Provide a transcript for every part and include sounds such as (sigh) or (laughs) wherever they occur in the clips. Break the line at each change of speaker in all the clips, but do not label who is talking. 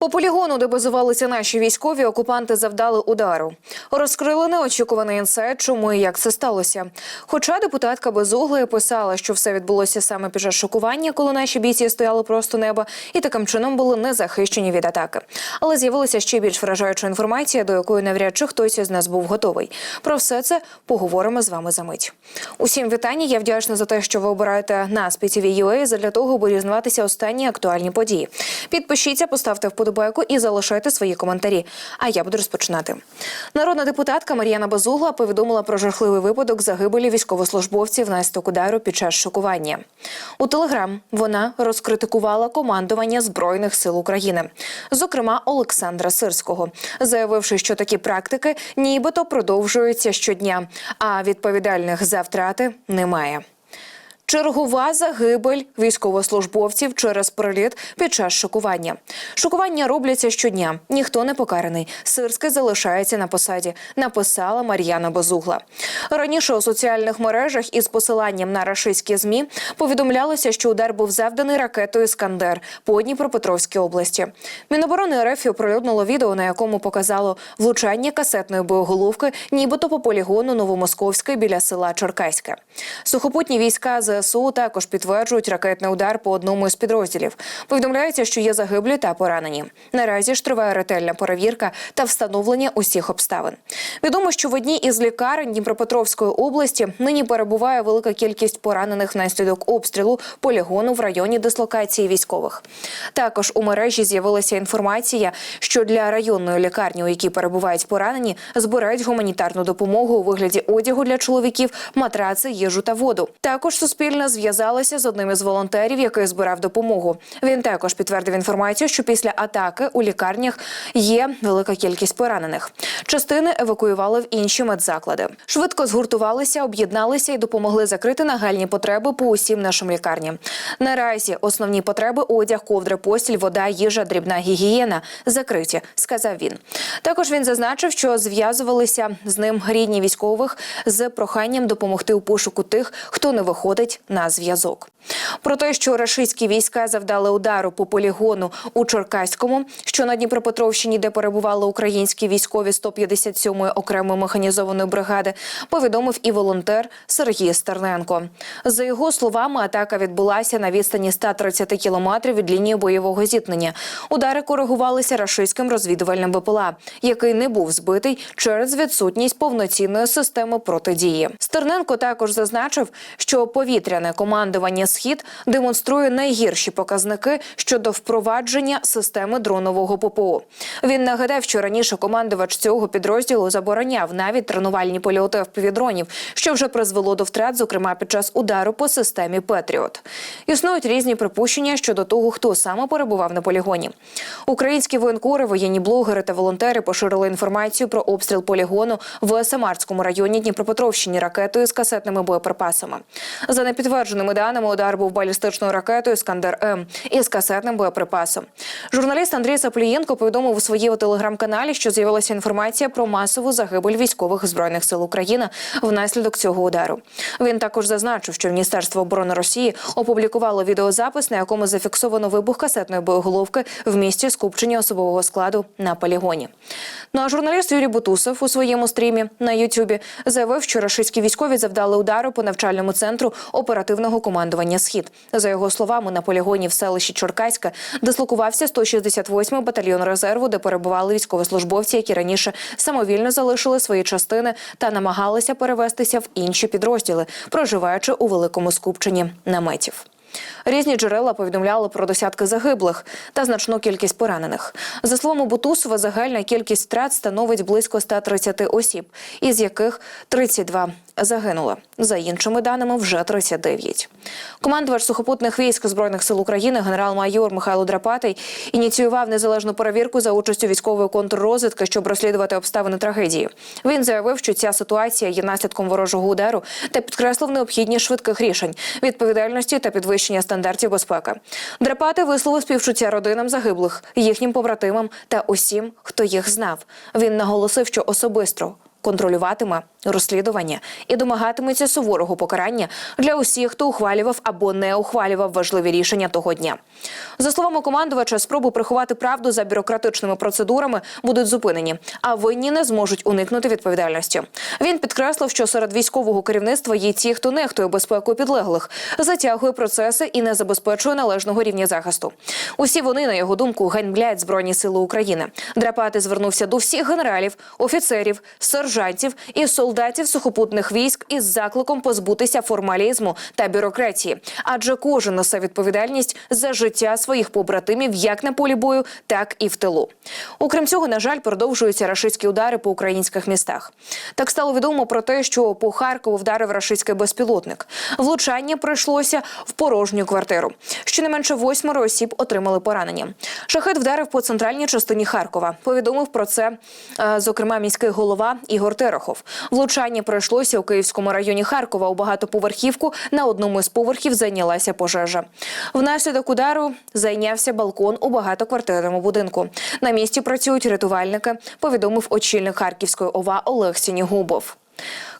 По полігону, де базувалися наші військові, окупанти завдали удару. Розкрили неочікуваний інсайт, чому і як це сталося. Хоча депутатка Безуглої писала, що все відбулося саме під час шокування, коли наші бійці стояли просто неба, і таким чином були не захищені від атаки. Але з'явилася ще більш вражаюча інформація, до якої навряд чи хтось із нас був готовий. Про все це поговоримо з вами за мить. Усім вітання. Я вдячна за те, що ви обираєте нас PTV.ua задля того, аби дізнаватися останні актуальні події. Підпишіться, поставте вподобайку і залишайте свої коментарі. А я буду розпочинати. Народна депутатка Мар'яна Базугла повідомила про жахливий випадок загибелі військовослужбовців внаслідок удару під час шокування. У телеграм вона розкритикувала командування збройних сил України, зокрема Олександра Сирського, заявивши, що такі практики нібито продовжуються щодня, а відповідальних за втрати немає. Чергова загибель військовослужбовців через приліт під час шокування. Шокування робляться щодня. Ніхто не покараний. Сирський залишається на посаді. Написала Мар'яна Безугла. Раніше у соціальних мережах із посиланням на рашистські змі повідомлялося, що удар був завданий ракетою Скандер по Дніпропетровській області. Міноборони РФ оприлюднило відео, на якому показало влучання касетної боєголовки, нібито по полігону Новомосковської біля села Черкаське. Сухопутні війська ЗСУ також підтверджують ракетний удар по одному із підрозділів. Повідомляється, що є загиблі та поранені. Наразі ж триває ретельна перевірка та встановлення усіх обставин. Відомо, що в одній із лікарень Дніпропетровської області нині перебуває велика кількість поранених внаслідок обстрілу полігону в районі дислокації військових. Також у мережі з'явилася інформація, що для районної лікарні, у якій перебувають поранені, збирають гуманітарну допомогу у вигляді одягу для чоловіків, матраци, їжу та воду. Також Суспільне зв'язалося з одним із волонтерів, який збирав допомогу. Він також підтвердив інформацію, що після атаки у лікарнях є велика кількість поранених. Частини евакуювали в інші медзаклади. Швидко згуртувалися, об'єдналися і допомогли закрити нагальні потреби по усім нашим лікарням. Наразі основні потреби одяг, ковдри, постіль, вода, їжа, дрібна гігієна закриті, сказав він. Також він зазначив, що зв'язувалися з ним рідні військових з проханням допомогти у пошуку тих, хто не виходить на зв'язок. Про те, що рашистські війська завдали удару по полігону у Черкаському, що на Дніпропетровщині, де перебували українські військові 157-ї окремої механізованої бригади, повідомив і волонтер Сергій Стерненко. За його словами, атака відбулася на відстані 130 кілометрів від лінії бойового зіткнення. Удари коригувалися рашистським розвідувальним БПЛА, який не був збитий через відсутність повноцінної системи протидії. Стерненко також зазначив, що повітряне командування Схід демонструє найгірші показники щодо впровадження системи дронового ППО. Він нагадав, що раніше командувач цього підрозділу забороняв навіть тренувальні польоти впівдронів, що вже призвело до втрат, зокрема під час удару по системі Петріот. Існують різні припущення щодо того, хто саме перебував на полігоні. Українські воєнкори, воєнні блогери та волонтери поширили інформацію про обстріл полігону в Самарському районі Дніпропетровщині ракетою з касетними боєприпасами. За непідтвердженими даними, удар був балістичною ракетою Скандер М із касетним боєприпасом. Журналіст Андрій Саплієнко повідомив у своєму телеграм-каналі, що з'явилася інформація про масову загибель військових збройних сил України внаслідок цього удару. Він також зазначив, що Міністерство оборони Росії опублікувало відеозапис, на якому зафіксовано вибух касетної боєголовки в місті скупчення особового складу на полігоні. Ну а журналіст Юрій Бутусов у своєму стрімі на Ютубі заявив, що рашистські військові завдали удару по навчальному центру оперативного командування Схід. За його словами, на полігоні в селищі Чоркаська дислокувався 168-й батальйон резерву, де перебували військовослужбовці, які раніше самовільно залишили свої частини та намагалися перевестися в інші підрозділи, проживаючи у великому скупченні наметів. Різні джерела повідомляли про десятки загиблих та значну кількість поранених. За словами Бутусова, загальна кількість втрат становить близько 130 осіб, із яких 32 загинули. За іншими даними, вже 39. Командувач сухопутних військ збройних сил України, генерал-майор Михайло Драпатий, ініціював незалежну перевірку за участю військової контррозвідки, щоб розслідувати обставини трагедії. Він заявив, що ця ситуація є наслідком ворожого удару та підкреслив необхідність швидких рішень, відповідальності та підвищення стандартів безпеки. Драпати висловив співчуття родинам загиблих, їхнім побратимам та усім, хто їх знав. Він наголосив, що особисто контролюватиме розслідування і домагатиметься суворого покарання для усіх, хто ухвалював або не ухвалював важливі рішення того дня. За словами командувача, спроби приховати правду за бюрократичними процедурами будуть зупинені, а винні не зможуть уникнути відповідальності. Він підкреслив, що серед військового керівництва є ті, хто нехтує безпекою підлеглих, затягує процеси і не забезпечує належного рівня захисту. Усі вони, на його думку, ганьблять збройні сили України. Драпати звернувся до всіх генералів, офіцерів, сержантів і солдатів сухопутних військ із закликом позбутися формалізму та бюрократії, адже кожен несе відповідальність за життя своїх побратимів як на полі бою, так і в тилу. Окрім цього, на жаль, продовжуються рашистські удари по українських містах. Так стало відомо про те, що по Харкову вдарив рашистський безпілотник. Влучання прийшлося в порожню квартиру. Щонайменше восьмеро осіб отримали поранення. Шахет вдарив по центральній частині Харкова. Повідомив про це, е, зокрема, міський голова Ігор Терехов. Влучання пройшлося у Київському районі Харкова. У багатоповерхівку на одному із поверхів зайнялася пожежа. Внаслідок удару зайнявся балкон у багатоквартирному будинку. На місці працюють рятувальники. Повідомив очільник Харківської ОВА Олег Сінігубов.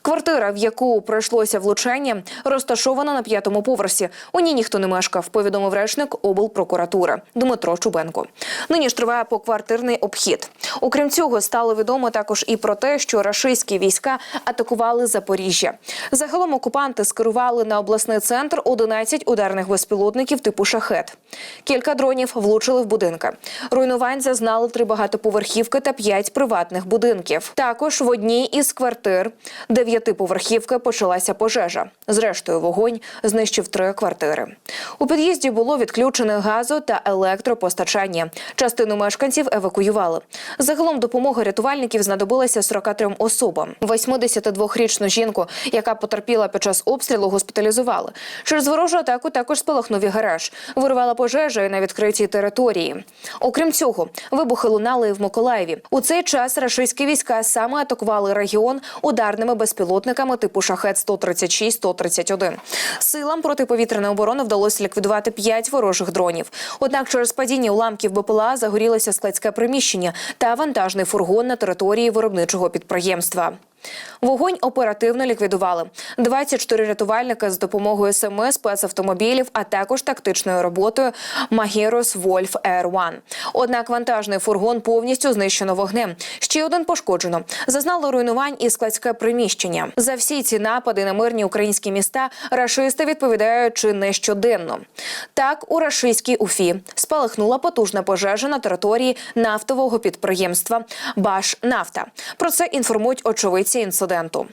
Квартира, в яку пройшлося влучання, розташована на п'ятому поверсі. У ній ніхто не мешкав, повідомив речник облпрокуратури Дмитро Чубенко. Нині ж триває поквартирний обхід. Окрім цього, стало відомо також і про те, що рашистські війська атакували Запоріжжя. Загалом окупанти скерували на обласний центр 11 ударних безпілотників типу шахет. Кілька дронів влучили в будинки. Руйнувань зазнали три багатоповерхівки та п'ять приватних будинків. Також в одній із квартир дев'ятиповерхівки почалася пожежа. Зрештою, вогонь знищив три квартири. У під'їзді було відключене газу та електропостачання. Частину мешканців евакуювали. Загалом допомога рятувальників знадобилася 43 особам. 82-річну жінку, яка потерпіла під час обстрілу, госпіталізували. Через ворожу атаку також спалахнув і гараж. Вирвала пожежа і на відкритій території. Окрім цього, вибухи лунали і в Миколаєві. У цей час рашистські війська саме атакували регіон ударними безпілотниками типу шахет 136 131 Силам протиповітряної оборони вдалося ліквідувати п'ять ворожих дронів. Однак через падіння уламків БПЛА загорілося складське приміщення та вантажний фургон на території виробничого підприємства. Вогонь оперативно ліквідували. 24 рятувальники з допомогою семи спецавтомобілів, а також тактичною роботою Магірос Вольф Air One. Однак вантажний фургон повністю знищено вогнем. Ще один пошкоджено. Зазнало руйнувань і складське приміщення. За всі ці напади на мирні українські міста рашисти відповідають чи не щоденно. Так, у рашистській Уфі спалахнула потужна пожежа на території нафтового підприємства Башнафта. Про це інформують очевидці інциденту.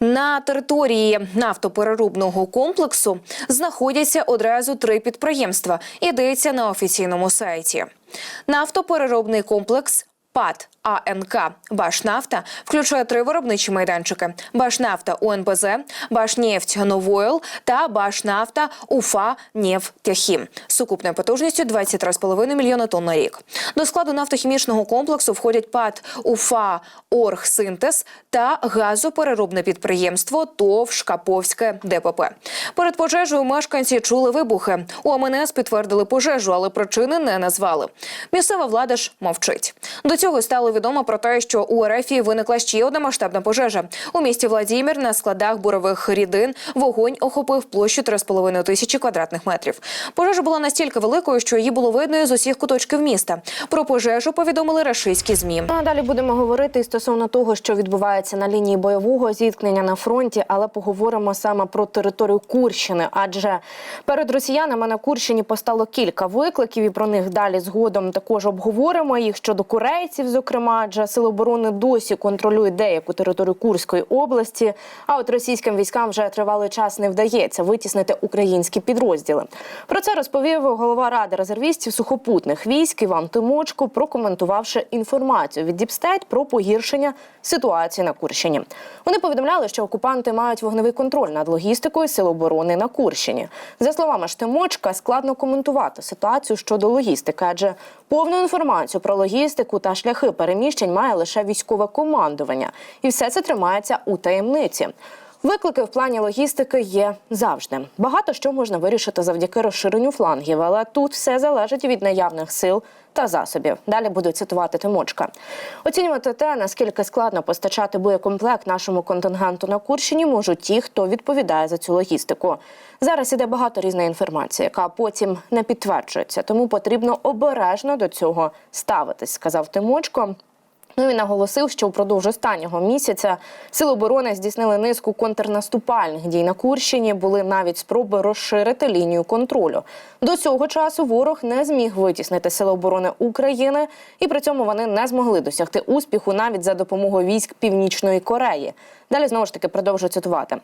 На території нафтопереробного комплексу знаходяться одразу три підприємства. Йдеться на офіційному сайті. Нафтопереробний комплекс. ПАД АНК Башнафта включає три виробничі майданчики: Башнафта УНБЗ, Башнефть Новойл та Башнафта Уфа Нефтяхім з сукупною потужністю 23,5 мільйона тонн на рік. До складу нафтохімічного комплексу входять ПАД Уфа Оргсинтез та газопереробне підприємство ТОВ Шкаповське ДПП. Перед пожежею мешканці чули вибухи. У МНС підтвердили пожежу, але причини не назвали. Місцева влада ж мовчить. До цього стало відомо про те, що у РФ виникла ще одна масштабна пожежа. У місті Владімір на складах бурових рідин вогонь охопив площу 3,5 тисячі квадратних метрів. Пожежа була настільки великою, що її було видно з усіх куточків міста. Про пожежу повідомили рашистські змі.
Ну, а далі будемо говорити стосовно того, що відбувається на лінії бойового зіткнення на фронті, але поговоримо саме про територію Курщини. Адже перед росіянами на Курщині постало кілька викликів, і про них далі згодом також обговоримо їх щодо корейців, зокрема, адже сили оборони досі контролюють деяку територію Курської області. А от російським військам вже тривалий час не вдається витіснити українські підрозділи. Про це розповів голова ради резервістів сухопутних військ Іван Тимочко, прокоментувавши інформацію від Діпстейт про погіршення ситуації на Курщині. Вони повідомляли, що окупанти мають вогневий контроль над логістикою сил оборони на Курщині. За словами ж Тимочка, складно коментувати ситуацію щодо логістики, адже повну інформацію про логістику та шляхи переміщень має лише військове командування, і все це тримається у таємниці. Виклики в плані логістики є завжди. Багато що можна вирішити завдяки розширенню флангів, але тут все залежить від наявних сил та засобів. Далі буду цитувати Тимочка. Оцінювати те, наскільки складно постачати боєкомплект нашому контингенту на Курщині, можуть ті, хто відповідає за цю логістику. Зараз іде багато різної інформації, яка потім не підтверджується, тому потрібно обережно до цього ставитись, сказав Тимочко. Ну він наголосив, що впродовж останнього місяця сили оборони здійснили низку контрнаступальних дій на Курщині. Були навіть спроби розширити лінію контролю. До цього часу ворог не зміг витіснити сили оборони України, і при цьому вони не змогли досягти успіху навіть за допомогою військ Північної Кореї. Далі знову ж таки продовжу цитувати.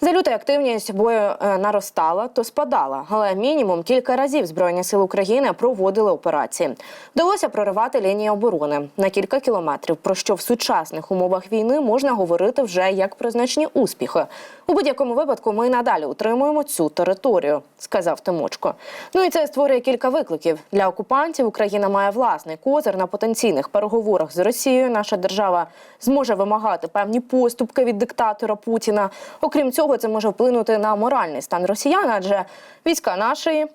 За лютий активність бою е, наростала, то спадала, але мінімум кілька разів Збройні сили України проводили операції. Вдалося проривати лінії оборони на кілька кілометрів, про що в сучасних умовах війни можна говорити вже як про значні успіхи. У будь-якому випадку ми надалі утримуємо цю територію, сказав Тимочко. Ну і це створює кілька викликів для окупантів. Україна має власний козир на потенційних переговорах з Росією. Наша держава зможе вимагати певні поступки від диктатора Путіна. Окрім цього, це може вплинути на моральний стан росіян, адже війська нашої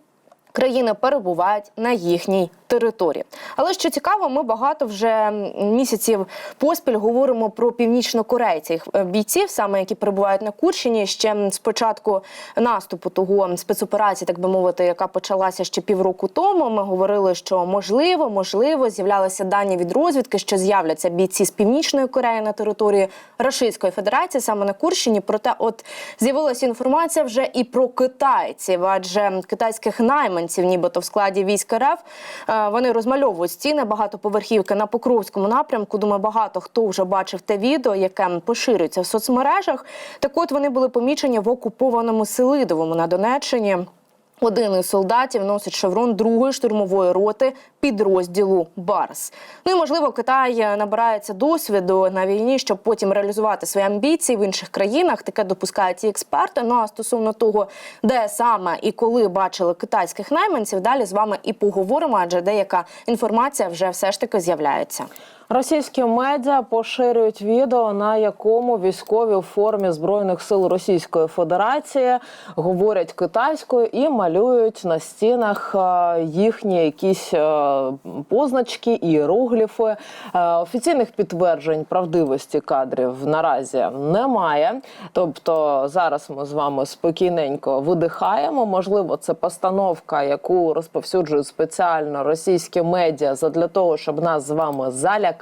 країни перебувають на їхній території. Але що цікаво, ми багато вже місяців поспіль говоримо про північнокорейців е, бійців, саме які перебувають на Курщині ще з початку наступу того спецоперації, так би мовити, яка почалася ще півроку тому. Ми говорили, що можливо, можливо, з'являлися дані від розвідки, що з'являться бійці з північної Кореї на території Російської Федерації, саме на Курщині. Проте, от з'явилася інформація вже і про китайців, адже китайських найманців, нібито в складі військ РФ, е, вони розмальовують стіни багатоповерхівки на Покровському напрямку. Думаю, багато хто вже бачив те відео, яке поширюється в соцмережах. Так от вони були помічені в окупованому Селидовому на Донеччині. Один із солдатів носить шеврон другої штурмової роти підрозділу Барс. Ну і можливо, Китай набирається досвіду на війні, щоб потім реалізувати свої амбіції в інших країнах. Таке допускають і експерти. Ну а стосовно того, де саме і коли бачили китайських найманців, далі з вами і поговоримо, адже деяка інформація вже все ж таки з'являється.
Російські медіа поширюють відео, на якому військові у формі збройних сил Російської Федерації говорять китайською і малюють на стінах е, їхні якісь е, позначки, іерогліфи. Е, Офіційних підтверджень правдивості кадрів наразі немає. Тобто зараз ми з вами спокійненько видихаємо. Можливо, це постановка, яку розповсюджують спеціально російські медіа задля того, щоб нас з вами залякати.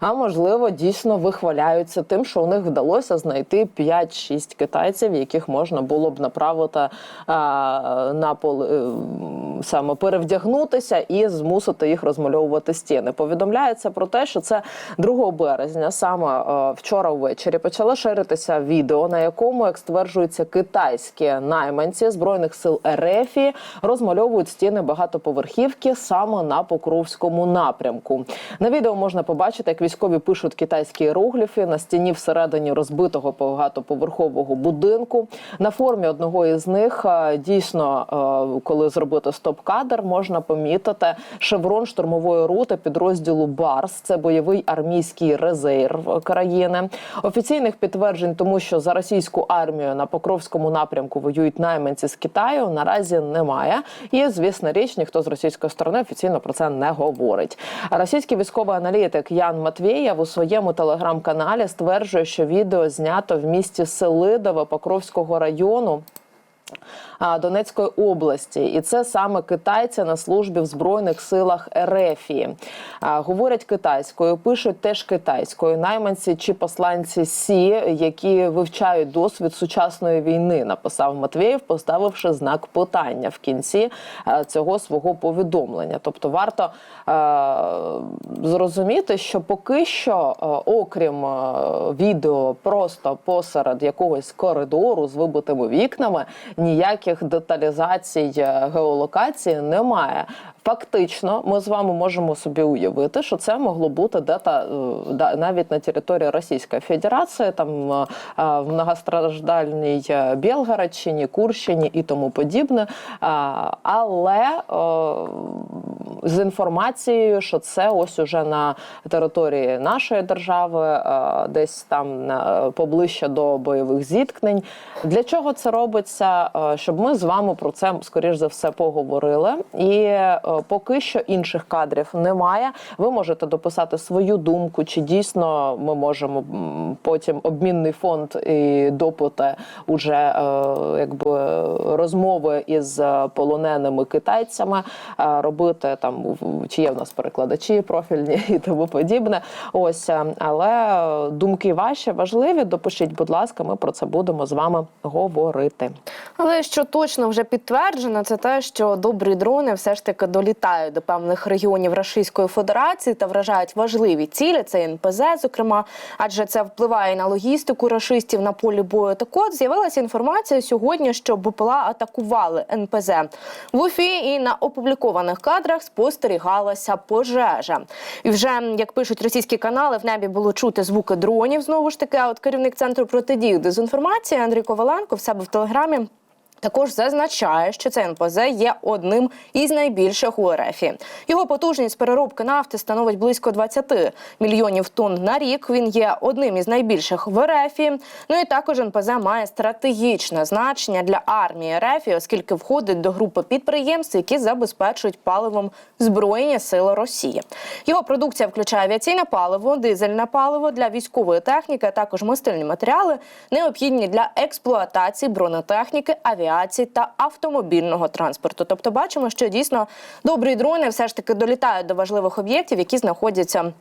А можливо, дійсно вихваляються тим, що у них вдалося знайти 5-6 китайців, яких можна було б направити а, на поле е, саме перевдягнутися і змусити їх розмальовувати стіни. Повідомляється про те, що це 2 березня, саме е, вчора ввечері, почало ширитися відео, на якому, як стверджується, китайські найманці збройних сил РФ розмальовують стіни багатоповерхівки саме на Покровському напрямку. На відео побачити, як військові пишуть китайські іерогліфи на стіні всередині розбитого багатоповерхового будинку. На формі одного із них е, дійсно, е, коли зробити стоп-кадр, можна помітити шеврон штурмової роти підрозділу Барс. Це бойовий армійський резерв країни. Офіційних підтверджень, тому що за російську армію на Покровському напрямку воюють найманці з Китаю. Наразі немає. І звісно річ, ніхто з російської сторони офіційно про це не говорить. Російський військовий аналітик Ян Матвієв у своєму телеграм-каналі стверджує, що відео знято в місті Селидове Покровського району. Донецької області, і це саме китайці на службі в збройних силах Ерефії. Говорять китайською, пишуть теж китайською. Найманці чи посланці Сі, які вивчають досвід сучасної війни, написав Матвєєв, поставивши знак питання в кінці цього свого повідомлення. Тобто, варто зрозуміти, що поки що, окрім відео, просто посеред якогось коридору з вибитими вікнами, ніяких деталізацій е, геолокації немає. Фактично, ми з вами можемо собі уявити, що це могло бути дета е, навіть на території Російської Федерації, там е, е, в многостраждальній Білгородщині, Курщині і тому подібне. Але з інформацією, що це ось уже на території нашої держави, десь там поближче до бойових зіткнень. Для чого це робиться? Щоб ми з вами про це скоріш за все поговорили і поки що інших кадрів немає. Ви можете дописати свою думку, чи дійсно ми можемо потім обмінний фонд і допити уже е, якби розмови із полоненими китайцями, е, робити там чи є в нас перекладачі профільні (laughs) і тому подібне. Ось, е, але думки ваші важливі. Допишіть, будь ласка, ми про це будемо з вами говорити.
Але що точно вже підтверджено, це те, що добрі дрони все ж таки долітають до певних регіонів Російської Федерації та вражають важливі цілі. Це НПЗ, зокрема, адже це впливає на логістику рашистів на полі бою. Так от з'явилася інформація сьогодні, що БПЛА атакували НПЗ в Уфі, і на опублікованих кадрах спостерігалася пожежа. І вже як пишуть російські канали, в небі було чути звуки дронів. Знову ж таки, а от керівник центру протидії дезінформації Андрій Коваленко в себе в телеграмі. Також зазначає, що цей НПЗ є одним із найбільших у РФ. Його потужність переробки нафти становить близько 20 мільйонів тонн на рік. Він є одним із найбільших в РФ. Ну і також НПЗ має стратегічне значення для армії РФ, оскільки входить до групи підприємств, які забезпечують паливом збройні сили Росії. Його продукція включає авіаційне паливо, дизельне паливо для військової техніки, а також мастильні матеріали, необхідні для експлуатації бронетехніки, авіації та автомобільного транспорту. Тобто, бачимо, що дійсно добрі дрони все ж таки долітають до важливих об'єктів, які знаходяться.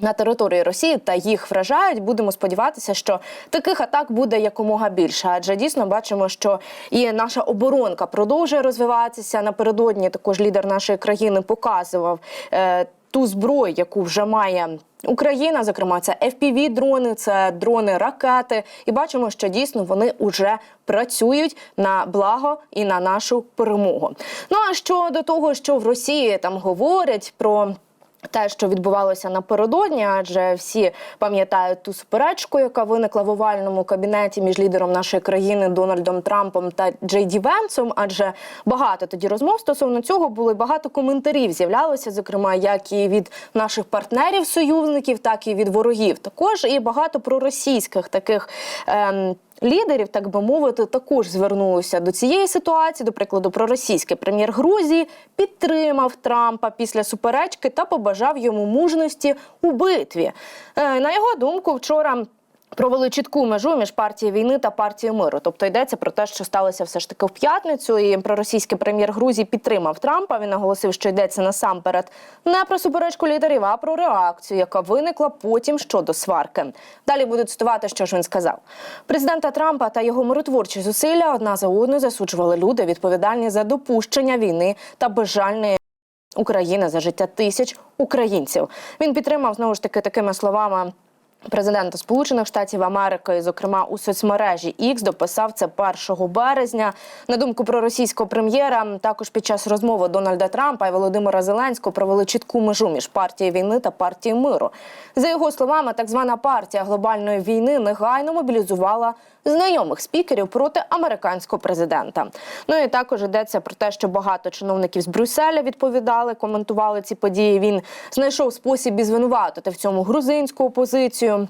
На території Росії та їх вражають. Будемо сподіватися, що таких атак буде якомога більше. Адже дійсно бачимо, що і наша оборонка продовжує розвиватися. Напередодні також лідер нашої країни показував е, ту зброю, яку вже має. Україна, зокрема, це fpv дрони, це дрони ракети, і бачимо, що дійсно вони вже працюють на благо і на нашу перемогу. Ну а щодо того, що в Росії там говорять про те, що відбувалося напередодні, адже всі пам'ятають ту суперечку, яка виникла в овальному кабінеті між лідером нашої країни Дональдом Трампом та Джей Ді Венсом. Адже багато тоді розмов стосовно цього було і багато коментарів з'являлося, зокрема, як і від наших партнерів, союзників, так і від ворогів. Також і багато проросійських таких. Ем, Лідерів, так би мовити, також звернулися до цієї ситуації. До прикладу, проросійський прем'єр Грузії підтримав Трампа після суперечки та побажав йому мужності у битві. Е, На його думку, вчора. Провели чітку межу між партією війни та партією миру. Тобто йдеться про те, що сталося все ж таки в п'ятницю. І проросійський прем'єр Грузії підтримав Трампа. Він наголосив, що йдеться насамперед не про суперечку лідерів, а про реакцію, яка виникла потім щодо сварки. Далі буду цитувати, що ж він сказав. Президента Трампа та його миротворчі зусилля одна за одною засуджували люди, відповідальні за допущення війни та безжальної. України за життя тисяч українців. Він підтримав знову ж таки такими словами. Президента Сполучених Штатів Америки, зокрема у соцмережі X, дописав це 1 березня. На думку про російського прем'єра, також під час розмови Дональда Трампа і Володимира Зеленського провели чітку межу між партією війни та партією миру. За його словами, так звана партія глобальної війни негайно мобілізувала знайомих спікерів проти американського президента. Ну і також йдеться про те, що багато чиновників з Брюсселя відповідали, коментували ці події. Він знайшов спосіб і звинуватити в цьому грузинську опозицію.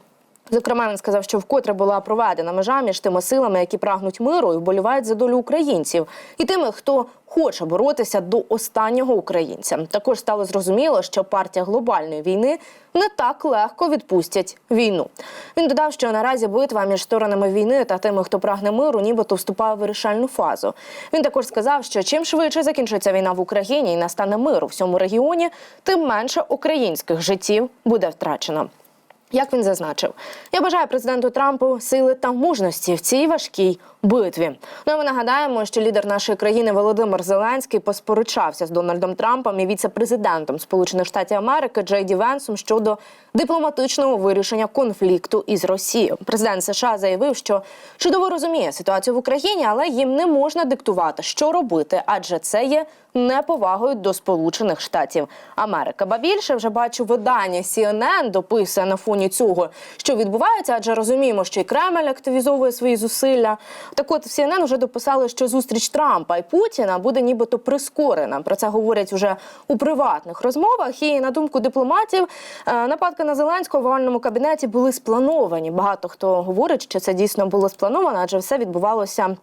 Зокрема, він сказав, що вкотре була проведена межа між тими силами, які прагнуть миру і вболівають за долю українців, і тими, хто хоче боротися до останнього українця. Також стало зрозуміло, що партія глобальної війни не так легко відпустять війну. Він додав, що наразі битва між сторонами війни та тими, хто прагне миру, нібито вступає в вирішальну фазу. Він також сказав, що чим швидше закінчиться війна в Україні і настане мир у всьому регіоні, тим менше українських життів буде втрачено. Як він зазначив, я бажаю президенту Трампу сили та мужності в цій важкій битві. Ну а ми нагадаємо, що лідер нашої країни Володимир Зеленський посперечався з Дональдом Трампом і віце-президентом Сполучених Штатів Америки Джей Ді Венсом щодо дипломатичного вирішення конфлікту із Росією. Президент США заявив, що чудово розуміє ситуацію в Україні, але їм не можна диктувати, що робити, адже це є неповагою до Сполучених Штатів Америки. Ба більше вже бачу видання CNN дописує на фоні цього, що відбувається, адже розуміємо, що і Кремль активізовує свої зусилля. Так от в CNN вже дописали, що зустріч Трампа і Путіна буде нібито прискорена. Про це говорять уже у приватних розмовах. І на думку дипломатів, е, нападки на Зеленського в овальному кабінеті були сплановані. Багато хто говорить, що це дійсно було сплановано, адже все відбувалося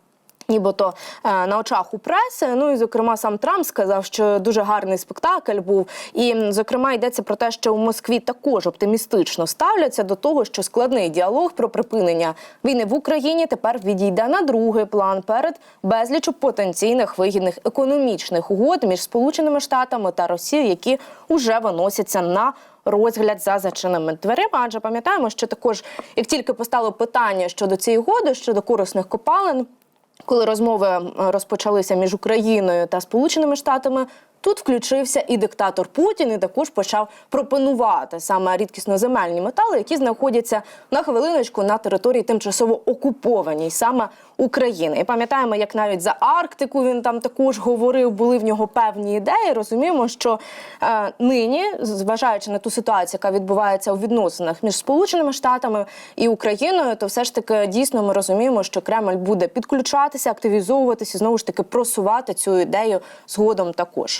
Нібито е, на очах у преси. Ну і зокрема сам Трамп сказав, що дуже гарний спектакль був. І зокрема йдеться про те, що у Москві також оптимістично ставляться до того, що складний діалог про припинення війни в Україні тепер відійде на другий план перед безлічу потенційних вигідних економічних угод між Сполученими Штатами та Росією, які вже виносяться на розгляд за зачиненими дверима. Адже пам'ятаємо, що також як тільки постало питання щодо цієї угоди, щодо корисних копалин. Коли розмови розпочалися між Україною та Сполученими Штатами, тут включився і диктатор Путін, і також почав пропонувати саме рідкісноземельні метали, які знаходяться на хвилиночку на території тимчасово окупованій саме України. І пам'ятаємо, як навіть за Арктику він там також говорив, були в нього певні ідеї. Розуміємо, що е, нині, зважаючи на ту ситуацію, яка відбувається у відносинах між Сполученими Штатами і Україною, то все ж таки дійсно ми розуміємо, що Кремль буде підключатися, активізовуватися, і знову ж таки просувати цю ідею згодом також.